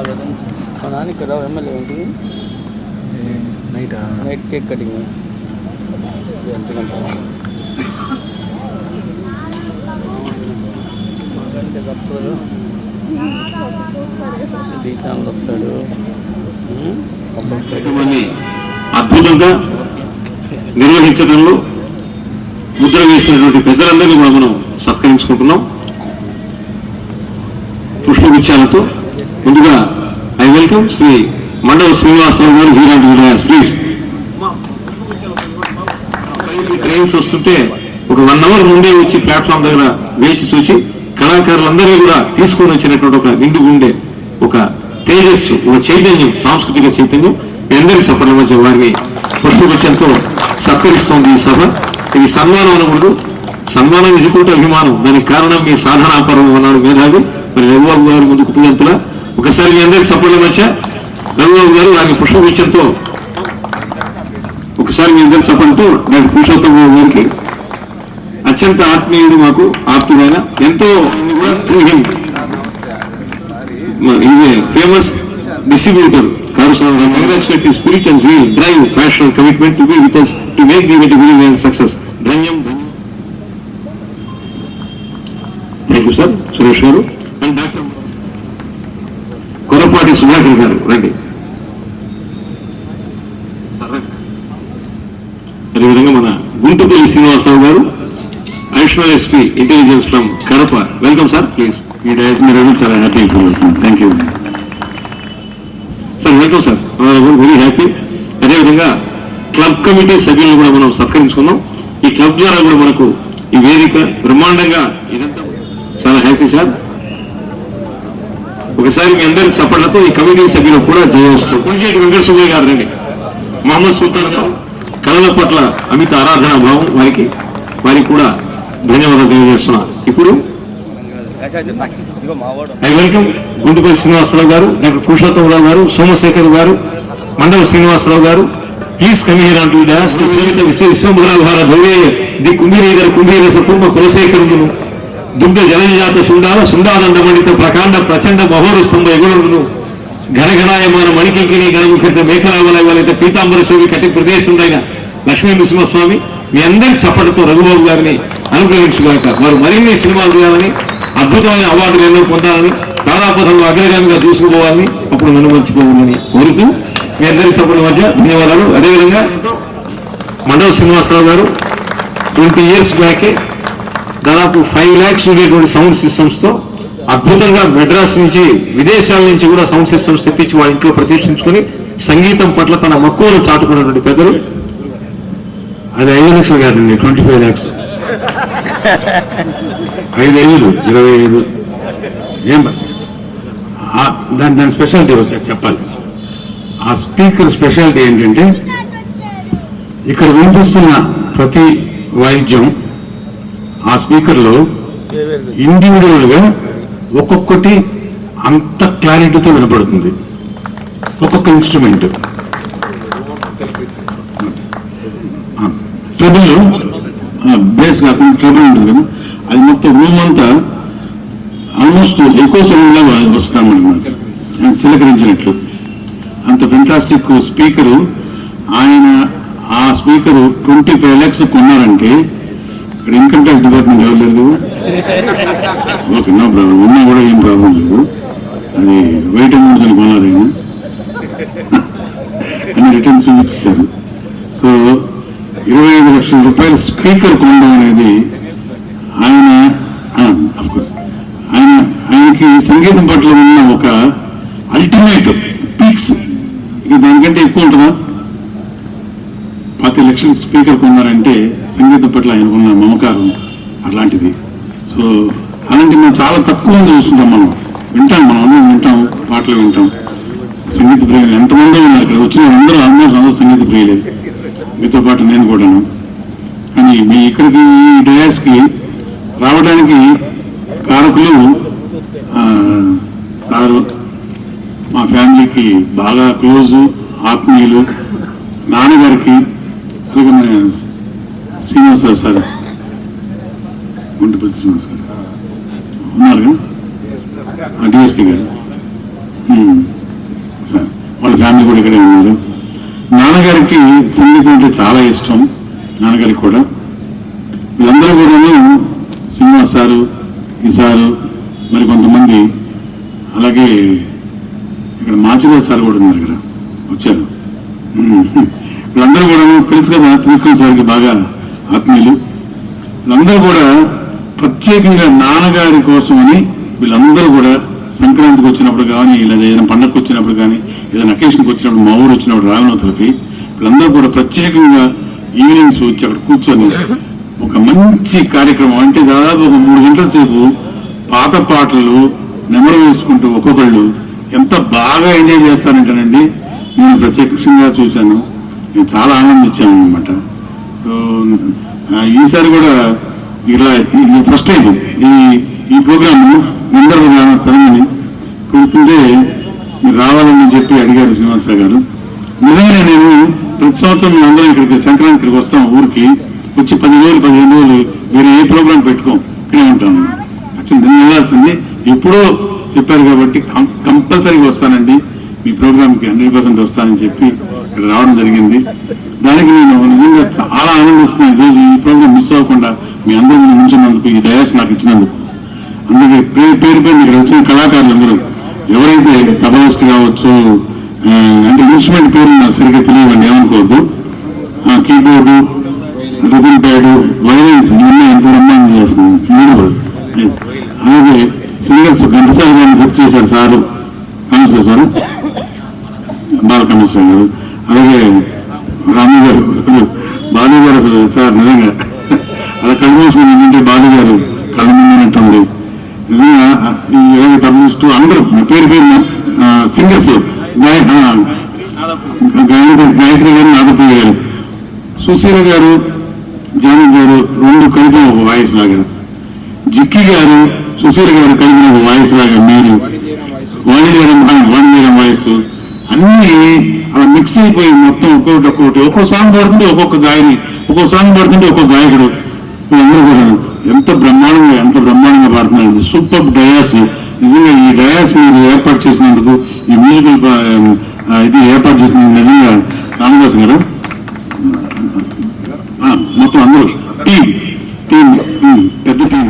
స్వాగతం మా నాన్న ఇక్కడ ఎమ్మెల్యే ఏంటి నైట్? Night cake cutting. తప్పదు వస్తాడు? అబ్బాయి కార్యక్రమాన్ని అద్భుతంగా నిర్వహించడంలో ముద్ర వేసినటువంటి పెద్దలందరినీ కూడా మనం సత్కరించుకుంటున్నాం. పుష్పగుచ్చాలతో ముందుగా ఐ వెల్కమ్ శ్రీ మండవ శ్రీనివాసరావు గారు హీరాంటి వినాయస్ ప్లీజ్ ట్రైన్స్ వస్తుంటే ఒక వన్ అవర్ ముందే వచ్చి ప్లాట్ఫామ్ దగ్గర వేచి చూసి కళాకారులందరినీ కూడా తీసుకొని వచ్చినటువంటి ఒక నిండు ఉండే ఒక తేజస్సు ఒక చైతన్యం సాంస్కృతిక చైతన్యం ఎందరి సఫల మధ్య వారిని పుష్పగుచ్చంతో సత్కరిస్తోంది ఈ సభ. ఇది సన్మానం అనకూడదు సన్మానం ఇసుకుంటే అభిమానం. దానికి కారణం మీ సాధనాపరం అన్నాడు మేధావి. మరి రఘుబాబు గారు ముందుకు పూజంతులా ఒకసారి మీ అందరికి సఫల మధ్య రఘుబాబు గారు వారిని పుష్పగుచ్చంతో ఒకసారి మీ అందరికి సఫలతో నేను పురుషోత్తమ బాబు గారికి అత్యంత ఆత్మీయుడు మాకు ఆప్తుడైన ఎంతో famous distributor car congratulate spirit and zeal drive passion commitment to be with us to make the wet very and success ధన్యం థ్యాంక్ యూ సార్ సురేష్ గారు. అండ్ డాక్టర్ కొరపాటి సుధాకర్ గారు రండి. అదేవిధంగా మన గుంటుపల్లి శ్రీనివాసరావు గారు additional SP intelligence from Kadapa. Welcome sir please ఈ dais మీరు చాలా happy thank you sir welcome sir very happy అదేవిధంగా క్లబ్ కమిటీ సభ్యులను కూడా మనం సత్కరించుకున్నాం. ఈ క్లబ్ ద్వారా కూడా మనకు ఈ వేదిక బ్రహ్మాండంగా ఇదంతా చాలా హ్యాపీ సార్ ఒకసారి మీ అందరి చప్పట్లతో ఈ కమిటీ సభ్యులు కూడా జయవస్తు కొంచేటి వెంకట సుబ్బయ్య గారు రండి మహమ్మద్ సుల్తాన్ గారు కళల పట్ల అమిత ఆరాధన భావం వారికి వారికి కూడా ధన్యవాదాలు తెలియజేస్తున్నా. ఇప్పుడు ఐ వెల్కమ్ గుంటుపల్లి శ్రీనివాసరావు గారు డాక్టర్ పురుషోత్తమరావు గారు సోమశేఖర్ గారు మండల శ్రీనివాసరావు గారు. ప్లీజ్ కమ్ హియర్ అంటూ డాన్స్ విశ్వ విశ్వంభరాభార ధౌరేయ ది కుంభీరీధర కుంభీరస పూర్వ కులశేఖరుడును దుగ్ధ జలజాత సుండాల శుండాదండ ప్రకాండ ప్రచండ మహోరుస్తంభ ఎగురుడును ఘనఘనాయమాన మణికింకిని గణముఖిత మేఘరావలయ వలైతే పీతాంబర శోభి ప్రదేశం ప్రదేశుడైన లక్ష్మీ నృసింహస్వామి మీ అందరి సపోర్టుతో రఘుబాబు గారిని అనుగ్రహించుగాక వారు మరిన్ని సినిమాలు చేయాలని అద్భుతమైన అవార్డులు ఎన్నో పొందాలని తారాపథంలో అగ్రగామిగా దూసుకుపోవాలని అప్పుడు నన్ను మర్చిపోవాలని కోరుతూ మీ అందరి సపోర్ట్ మధ్య ధన్యవాదాలు. అదేవిధంగా మండవ శ్రీనివాసరావు గారు ట్వంటీ ఇయర్స్ బ్యాకే దాదాపు ఫైవ్ ల్యాక్స్ ఉండేటువంటి సౌండ్ సిస్టమ్స్తో అద్భుతంగా మెడ్రాస్ నుంచి విదేశాల నుంచి కూడా సౌండ్ సిస్టమ్స్ తెప్పించి వాళ్ళ ఇంట్లో ప్రతిష్ఠించుకొని సంగీతం పట్ల తన మక్కువను చాటుకున్నటువంటి పెద్దలు. అది ఐదు లక్షలు కాదండి ట్వంటీ ఫైవ్ ల్యాక్స్ ఐదు ఐదు ఇరవై ఐదు. ఏం దాని దాని స్పెషాలిటీ ఒకసారి చెప్పాలి. ఆ స్పీకర్ స్పెషాలిటీ ఏంటంటే ఇక్కడ వినిపిస్తున్న ప్రతి వాయిద్యం ఆ స్పీకర్లో ఇండివిజువల్గా ఒక్కొక్కటి అంత క్లారిటీతో వినపడుతుంది. ఒక్కొక్క ఇన్స్ట్రుమెంట్. ట్రబుల్ బేస్ కాకుండా ట్రబుల్ ఉంటుంది కదా. అది మొత్తం రూమ్ అంతా ఆల్మోస్ట్ ఎక్కువ సమయంలో వస్తాం మనం చిలకరించినట్లు. అంత ఫెంటాస్టిక్ స్పీకరు ఆయన ఆ స్పీకరు ట్వంటీ ఫైవ్ ల్యాక్స్ కొన్నారంటే ఇక్కడ ఇన్కమ్ ట్యాక్స్ డిపార్ట్మెంట్ ఎవరు ఓకే నో ప్రాబ్లం ఉన్నా కూడా ఏం ప్రాబ్లం లేదు. అది వెయిట్ అమౌంట్ దాన్ని కొన్నారు ఆయన. రిటర్న్స్ ఇచ్చేసారు సో ఇరవై ఐదు లక్షల రూపాయల స్పీకర్ కొనడం అనేది ఆయన అఫ్కోర్స్ ఆయన ఆయనకి సంగీతం పట్ల ఉన్న ఒక అల్టిమేట్ పీక్స్ ఇక దానికంటే ఎక్కువ ఉంటుందా? పాతి లక్షల స్పీకర్ కొన్నారంటే సంగీతం పట్ల ఆయనకున్న మమకారం అట్లాంటిది సో అలాంటి మనం చాలా తక్కువ మంది చూస్తుంటాం మనం. వింటాం మనం అందరం వింటాం పాటలు వింటాం. సంగీత ప్రియులు ఎంతమంది ఉన్నారు ఇక్కడ వచ్చిన అందరూ ఆల్మోస్ట్ అందరూ సంగీత ప్రియులే. మీతో పాటు నేను కూడాను. కానీ మీ ఇక్కడికి ఈ డయాస్కి రావడానికి కారకులు ఆ, సారు మా ఫ్యామిలీకి బాగా క్లోజ్ ఆత్మీయులు నాన్నగారికి అలాగే శ్రీనివాస సార్ గుంటపల్లి శ్రీనివాస్ గారు ఉన్నారు డిఎస్పీ గారు. ఉమ్. కూడా ఇక్కడే ఉన్నారు. నాన్నగారికి సంగీతం అంటే చాలా ఇష్టం. నాన్నగారికి కూడా. వీళ్ళందరూ కూడాను శ్రీనివాస్ సారు ఈ సారు మరి కొంతమంది అలాగే ఇక్కడ మాచిరాజ్ సార్ కూడా ఉన్నారు ఇక్కడ. వచ్చారు. వీళ్ళందరూ కూడా తెలుసు కదా త్రివిక్రమ్ సార్కి బాగా ఆత్మీయులు వీళ్ళందరూ కూడా ప్రత్యేకంగా నాన్నగారి కోసమని వీళ్ళందరూ కూడా సంక్రాంతికి వచ్చినప్పుడు కానీ లేదా ఏదైనా పండగకి వచ్చినప్పుడు కానీ ఏదైనా అకేషన్కి వచ్చినప్పుడు మా ఊరు వచ్చినప్పుడు రాగనోతులకి వీళ్ళందరూ కూడా ప్రత్యేకంగా ఈవినింగ్స్ వచ్చి అక్కడ కూర్చొని ఒక మంచి కార్యక్రమం అంటే దాదాపు ఒక మూడు గంటల సేపు పాత పాటలు నెమరు వేసుకుంటూ ఒక్కొక్కళ్ళు ఎంత బాగా ఎంజాయ్ చేస్తారంటేనండి నేను ప్రత్యక్షంగా చూశాను. నేను చాలా ఆనందించాను అనమాట ఈసారి కూడా ఇలా ఫస్ట్ టైం ఈ ఈ ప్రోగ్రామ్ అందరూ తరమని పెడుతుంటే మీరు రావాలని చెప్పి అడిగారు శ్రీనివాస గారు. నిజంగానే నేను ప్రతి సంవత్సరం మేము అందరం ఇక్కడికి సంక్రాంతి ఇక్కడికి వస్తాం ఊరికి వచ్చి పది రోజులు పదిహేను రోజులు వేరే ఏ ప్రోగ్రాం పెట్టుకోం ఇక్కడే ఉంటాను యాక్చువల్లీ నేను వెళ్ళాల్సింది ఎప్పుడో చెప్పారు కాబట్టి కంపల్సరీగా వస్తానండి. మీ ప్రోగ్రామ్కి హండ్రెడ్ పర్సెంట్ వస్తానని చెప్పి ఇక్కడ రావడం జరిగింది. దానికి నేను నిజంగా చాలా ఆనందిస్తున్నాను ఈరోజు ఈ ప్రోగ్రామ్ మిస్ అవ్వకుండా మీ అందరూ ఉంచినందుకు ఈ డయాస్ నాకు ఇచ్చినందుకు. అందుకే పేరు పేరు పేరు ఇక్కడ వచ్చిన కళాకారులు అందరూ ఎవరైతే తబలిస్ట్ కావచ్చు అంటే ఇన్స్ట్రుమెంట్ పేరు నాకు సరిగ్గా తెలియవండి ఏమనుకోవద్దు. కీబోర్డు రిథమ్ ప్యాడు వైలెన్స్ ఇవన్నీ ఎంత బ్రహ్మాండం చేస్తుంది బ్యూటిఫుల్ అలాగే సింగర్స్ ఘంటసాల గారిని గుర్తు చేశారు sir. Commissioner sir. Bala commissioner గారు. అలాగే రాము గారు బాలు గారు అసలు సార్ నిజంగా. అలా కళ్ళు ఏంటంటే బాలు గారు కళ్ళు ముందున్నట్టుంది. నిజంగా ఈ ఇరవై తమిళిస్టు అందరూ పేరు పేరు సింగర్స్ గాయత్రి గారు నాగప్రియ గారు. సుశీల గారు జాను గారు రెండు కలిపిన ఒక వాయిస్ లాగా. జిక్కి గారు సుశీల గారు కలిపిన ఒక వాయిస్ లాగా మీరు. వాణిజ్యం వాణిజ్యం వాయిస్. అన్నీ అలా మిక్స్ అయిపోయి మొత్తం ఒక్కొక్కటి ఒక్కొక్కటి. ఒక్కో సాంగ్ పడుతుంటే ఒక్కొక్క గాయని ఒక్కో సాంగ్ పడుతుంటే ఒక్కొక్క గాయకుడు. వీళ్ళందరూ కూడా ఎంత బ్రహ్మాండంగా ఎంత బ్రహ్మాండంగా పాడుతున్నారు. Super dais. నిజంగా ఈ డయాస్ మీరు ఏర్పాటు చేసినందుకు ఈ మ్యూజికల్ ఇది ఏర్పాటు చేసినందుకు నిజంగా రామదాస్ గారు మొత్తం అందరూ. టీం టీం పెద్ద టీం.